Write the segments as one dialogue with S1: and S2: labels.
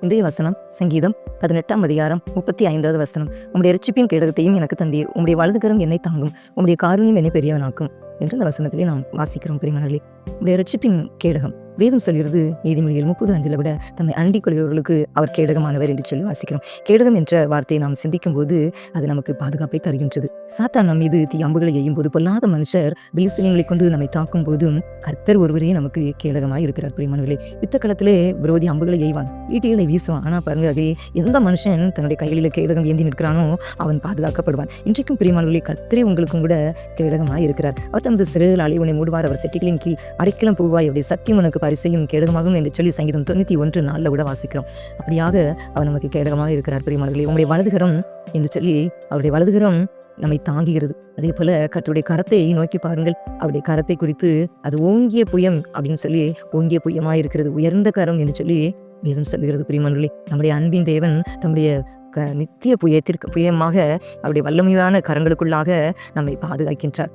S1: இன்றைய வசனம் சங்கீதம் பதினெட்டாம் அதிகாரம் முப்பத்தி ஐந்தாவது வசனம். உங்களுடைய ரட்சிப்பின் கேடகத்தையும் எனக்கு தந்தீர். உங்களுடைய வலதுகரம் என்னை தாங்கும். உங்களுடைய காரணியம் என்னை பெரியவனாக்கும். என்று அந்த வசனத்திலே நாம் வாசிக்கிறோம் பிரிமணர்களே உடைய ரட்சிப்பின் கேடகம். வேதம் சொல்கிறது நீதிமொழிகள் முப்பது அஞ்சில் விட தம்மை அண்டிக் கொள்கிறவர்களுக்கு அவர் கேடகமானவர் என்று சொல்லி வாசிக்கிறோம். கேடகம் என்ற வார்த்தையை நாம் சிந்திக்கும் போது அது நமக்கு பாதுகாப்பை தருகின்றது. சாத்தான் நம் மீது தீ அம்புகளை எய்யும் போது பொல்லாத மனுஷர் வில்சிலிங்களை கொண்டு நம்மை தாக்கும் போதும் கர்த்தர் ஒருவரே நமக்கு கேடகமாக இருக்கிறார். பிரியமானவர்களே யுத்த காலத்திலே விரோதி அம்புகளை எய்வான். ஈட்டிகளை வீசுவான். ஆனால் பாருங்க அதே எந்த மனுஷன் தன்னுடைய கைகளில் கேடகம் ஏந்தி நிற்கிறானோ அவன் பாதுகாக்கப்படுவான். இன்றைக்கும் பிரியமானவர்களே கர்த்தரே உங்களுக்கும் கூட கேடகமாக இருக்கிறார். அவர் தமது சிறுகளாலே உன்னை மூடுவார். அவர் செட்டிகளின் கீழ் அடைக்கலம் பூவாய் அப்படி சத்தியம் உனக்கு பரிசையும் கேடகமாகவும் என்று சொல்லி சங்கீதம் தொண்ணூற்றி ஒன்று நாளில் விட வாசிக்கிறோம். அப்படியாக அவர் நமக்கு கேடகமாக இருக்கிறார் பிரியமானவர்களே. உங்களுடைய வலதுகரம் என்று சொல்லி அவருடைய வலதுகரம் நம்மை தாங்குகிறது. அதே போல கற்றுடைய கரத்தை நோக்கி பாருங்கள். அவருடைய கரத்தை குறித்து அது ஓங்கிய புயம் அப்படின்னு சொல்லி ஓங்கிய புயமாக இருக்கிறது. உயர்ந்த கரம் என்று சொல்லி வேதம் சொல்லுகிறது பிரியமானவர்களே. நம்முடைய அன்பின் தேவன் தம்முடைய க நித்திய புயத்திற்கு புயமாக அவருடைய வல்லமையான கரங்களுக்குள்ளாக நம்மை பாதுகாக்கின்றார்.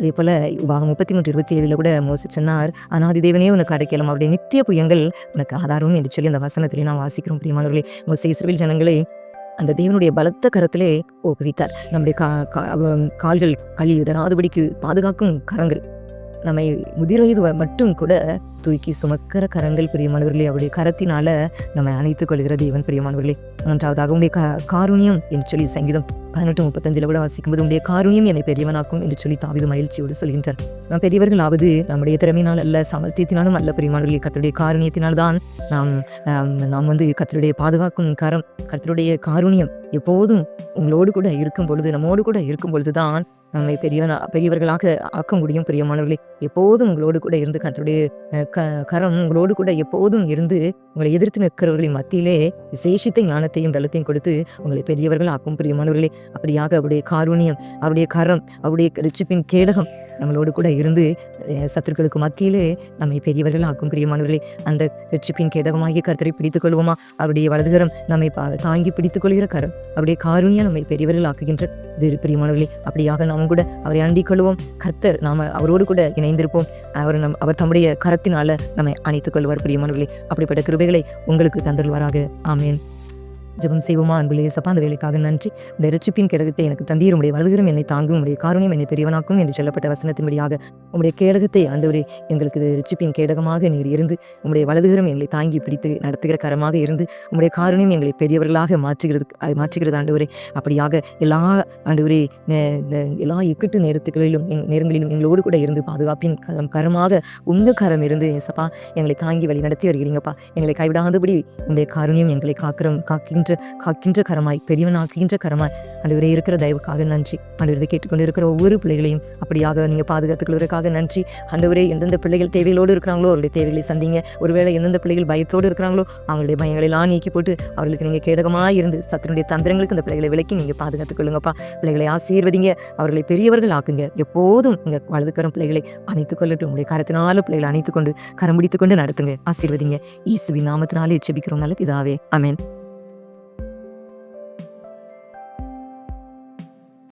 S1: அதே போல் வாகம் முப்பத்தி மூன்று இருபத்தி ஏழில் கூட மோசி சொன்னார் அனாதி தேவனே உனக்கு அடைக்கலாம். அப்படி நித்திய புயங்கள் உனக்கு ஆதாரம் என்று சொல்லி அந்த வசனத்திலே நாம் வாசிக்கிறோம் பிரியமானவர்களே. மோசி இஸ்ரேல் ஜனங்களே அந்த தேவனுடைய பலத்த கரத்திலே ஒப்புவித்தார் நம்முடைய கா கா- கால்கள் களி இதனாதபடிக்கு பாதுகாக்கும் கரங்கள். நம்மை முதிர் வயது வ- மட்டும் கூட தூக்கி சுமக்கிற கரங்கள் பிரியமானவர்களே அவருடைய கரத்தினால நம்மை அணைத்துக் கொள்கிற தேவன் பிரியமானவர்களே. மூன்றாவதாக உடைய க காருண்யம் என்று சொல்லி சங்கீதம் பதினெட்டு முப்பத்தஞ்சில் கூட வாசிக்கும்போது உடைய காருண்யம் என்னை பெரியவனாக்கும் என்று சொல்லி தாவித மகிழ்ச்சியோடு சொல்கின்றார். நாம் பெரியவர்களாவது நம்முடைய திறமையினால் அல்ல சமர்த்தியத்தினாலும் அல்ல பிரியமானவர்களே. கத்தருடைய காருண்யத்தினால் தான் நாம் நாம் வந்து கத்தருடைய பாதுகாக்கும் கரம் கத்தருடைய காருண்யம் எப்போதும் உங்களோடு கூட இருக்கும் பொழுது நம்மோடு கூட இருக்கும் பொழுது தான் நம்மை பெரிய பெரியவர்களாக ஆக்க முடியும் பிரியமானவர்களே. எப்போதும் உங்களோடு கூட இருந்து கற்றுடைய க கரம் உங்களோடு கூட எப்போதும் இருந்து உங்களை எதிர்த்து நிற்கிறவர்களின் மத்தியிலே விசேஷித்த ஞானத்தையும் பலத்தையும் கொடுத்து உங்களை பெரியவர்கள் ஆக்கும் பிரியமானவர்களே. அப்படியாக அவருடைய காரூணியம் அவருடைய கரம் அவருடைய ரிச்சிப்பின் கேடகம் நம்மளோடு கூட இருந்து சத்துருக்களுக்கு மத்தியிலே நம்மை பெரியவர்கள் ஆக்கும் பிரியமானவர்களே அந்த வெற்றிப்பின் கேடகமாகிய கர்த்தரை பிடித்துக் கொள்வோமா? அவருடைய வலதுகரம் நம்மை பா- தாங்கி பிடித்துக் கொள்கிற கரம் அவருடைய காருண்யம் நம்மை பெரியவர்கள் ஆக்குகின்ற. இது பிரியமானவர்களே அப்படியாக நாம் கூட அவரை அண்டிக் கொள்வோம். கர்த்தர் நாம அவரோடு கூட இணைந்திருப்போம். அவர் நம் அவர் தம்முடைய கரத்தினால நம்மை அணைத்துக் கொள்வார் பிரியமானவர்களே. அப்படிப்பட்ட கிருபைகளை உங்களுக்கு தந்துள்வாராக ஆமேன். ஜெபம் செய்வோமா அன்புலே சப்பா அந்த வேலைக்காக நன்றி. இந்த ரச்சிப்பின் கிடகத்தை எனக்கு தந்தீர் உடைய வலதுகரம் என்னை தாங்கும் உடைய காரணியம் என்னை பெரியவனாக்கும் என்று சொல்லப்பட்ட வசனத்தின்படியாக உடைய கேடகத்தை ஆண்டவரே எங்களுக்கு ரட்சிப்பின் கேடகமாக நீர் இருந்து உடைய வலதுகரம் எங்களை தாங்கி பிடித்து நடத்துகிற கரமாக இருந்து உடைய காரணியம் எங்களை பெரியவர்களாக மாற்றுகிறது மாற்றுகிறது ஆண்டவரே. அப்படியாக எல்லா ஆண்டவரே எல்லா இக்கட்டு நேரத்துகளிலும் எங் நேரங்களிலும் எங்களோடு கூட இருந்து பாதுகாப்பின் கரமாக உங்கள் கரம் இருந்து சப்பா எங்களை தாங்கி வழி நடத்தி வருகிறீங்கப்பா. எங்களை கைவிடாதபடி உங்களுடைய காரணியம் எங்களை காக்கிறோம் காக்கி காக்கின்ற காக்கின்ற கரமாய் பெரியவனாக்குகின்ற கரமாய். ஆண்டவரே இருக்கிற தயவுக்காக நன்றி. ஆண்டவரே கேட்டுக்கொண்டு இருக்கிற ஒவ்வொரு பிள்ளைகளையும் அப்படியாக நீங்கள் பாதுகாத்துக்கொள்வதற்காக நன்றி. அன்றுவரே எந்தெந்த பிள்ளைகள் தேவைகளோடு இருக்கிறாங்களோ அவருடைய தேவைகளை சந்திங்க. ஒருவேளை எந்தெந்த பிள்ளைகள் பயத்தோடு இருக்கிறாங்களோ அவங்களுடைய பயங்களெல்லாம் நீக்கி போட்டு அவர்களுக்கு நீங்கள் கேடகமாக இருந்து சத்துனுடைய தந்திரங்களுக்கு இந்த பிள்ளைகளை விலக்கி நீங்கள் பாதுகாத்துக் கொள்ளுங்கப்பா பிள்ளைகளை ஆசீர்வதிங்க. அவர்களை பெரியவர்கள் ஆக்குங்க. எப்போதும் நீங்கள் வளர்த்துக்கிற பிள்ளைகளை அணைத்துக் கொள்ளட்டும். உங்களுடைய கரத்தினால பிள்ளைகளை அணைத்துக் கொண்டு கரம் பிடித்துக் கொண்டு நடத்துங்க. ஆசீர்வதிங்க. இயேசுவின் நாமத்தினாலே எச்சபிக்கிறோம் நல்ல பிதாவே. அமேன்